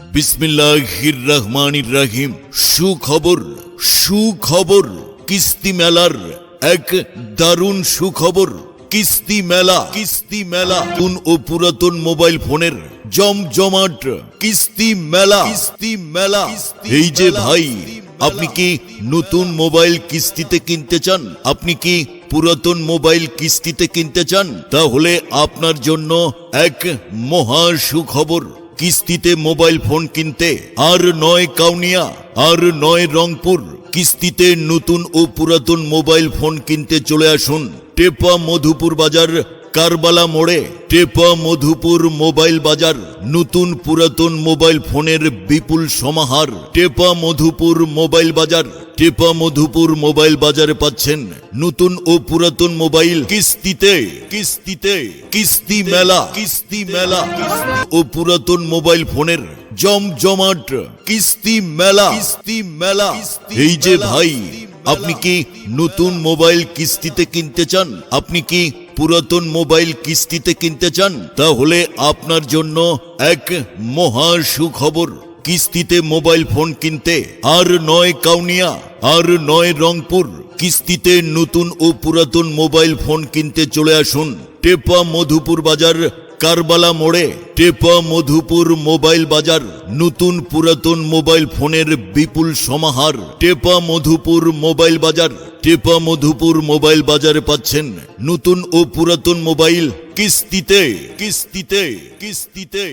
বিসমিল্লাহির রহমানির রাহিম সুখবর সুখবর, কিস্তি মেলার এক দারুণ সুখবর। কিস্তি মেলা কিস্তি মেলা। নতুন ও পুরাতন মোবাইল ফোনের জমজমাট কিস্তি মেলা। কিস্তি মেলা। এই যে ভাই, আপনি কি নতুন মোবাইল কিস্তিতে কিনতে চান? আপনি কি পুরাতন মোবাইল কিস্তিতে কিনতে চান? তাহলে আপনার জন্য এক মহা সুখবর। কিস্তিতে মোবাইল ফোন কিনতে, আর নয় কাউনিয়া, আর নয় রংপুর, কিস্তিতে নতুন ও পুরাতন মোবাইল ফোন কিনতে চলে আসুন টেপা মধুপুর বাজার কারবালা মোড়ে টেপা মধুপুর মোবাইল বাজার নতুন পুরাতন মোবাইল ফোনের বিপুল সমাহার। টেপা মধুপুর মোবাইল বাজার টেপা মধুপুর মোবাইল বাজারে পাচ্ছেন নতুন ও পুরাতন মোবাইল কিস্তিতে কিস্তিতে কিস্তি মেলা কিস্তি মেলা। ও পুরাতন মোবাইল ফোনের জমজমাট কিস্তি মেলা। কিস্তি মেলা। এই যে ভাই আপনি কি নতুন মোবাইল কিস্তিতে কিনতে চান? আপনি কি পুরাতন মোবাইল কিস্তিতে কিনতে চান, তাহলে আপনার জন্য এক মহা সুখবর। কিস্তিতে মোবাইল ফোন কিনতে আর নয় কাউনিয়া, আর নয় রংপুর। কিস্তিতে নতুন ও পুরাতন মোবাইল ফোন কিনতে চলে আসুন। টেপা মধুপুর বাজার কারবালা মোড়ে টেপা মধুপুর মোবাইল বাজার, নতুন পুরাতন মোবাইল ফোনের বিপুল সমাহার। টেপা মধুপুর মোবাইল বাজার, টেপা মধুপুর মোবাইল বাজারে পাচ্ছেন নতুন ও পুরাতন মোবাইল কিস্তিতে কিস্তিতে কিস্তিতে।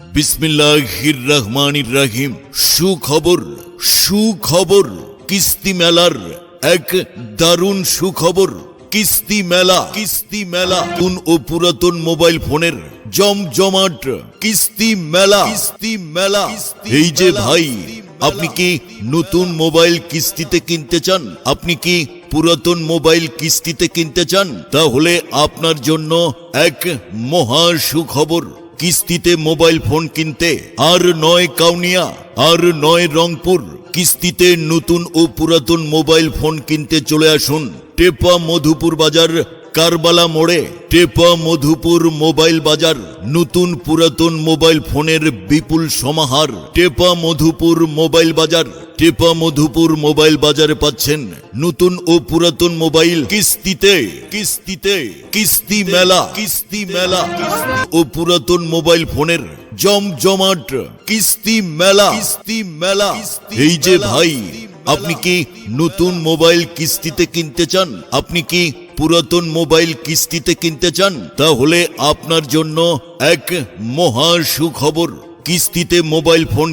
বিসমিল্লাহির রহমানির রাহিম। সুখবর সুখবর, কিস্তি মেলার এক দারুণ সুখবর। কিস্তি মেলা। কিস্তি মেলা। নতুন ও পুরাতন মোবাইল ফোনের জমজমাট কিস্তি মেলা। কিস্তি মেলা। এই যে ভাই, আপনি কি নতুন মোবাইল কিস্তিতে কিনতে চান? আপনি কি পুরাতন মোবাইল কিস্তিতে কিনতে চান? তাহলে আপনার জন্য এক মহা সুখবর। কিস্তিতে মোবাইল ফোন কিনতে আর নয় কাউনিয়া। আর নয় রংপুর, কিস্তিতে নতুন ও পুরাতন মোবাইল ফোন কিনতে চলে আসুন। টেপা মধুপুর বাজার, কারবালা মোড়ে। টেপা মধুপুর মোবাইল বাজার, নতুন পুরাতন মোবাইল ফোনের বিপুল সমাহার। টেপা মধুপুর মোবাইল বাজার, টেপা মধুপুর মোবাইল বাজারে পাচ্ছেন। নতুন ও পুরাতন মোবাইল কিস্তিতে কিস্তিতে, কিস্তি মেলা কিস্তি মেলা। ও পুরাতন মোবাইল ফোনের জমজমাট কিস্তি মেলা। কিস্তি মেলা। এই যে ভাই আপনি কি নতুন মোবাইল কিস্তিতে কিনতে চান? আপনি কি পুরাতন মোবাইল কিস্তিতে কিনতে চান? তাহলে আপনার জন্য এক মহা সুখবর। কিস্তিতে মোবাইল ফোন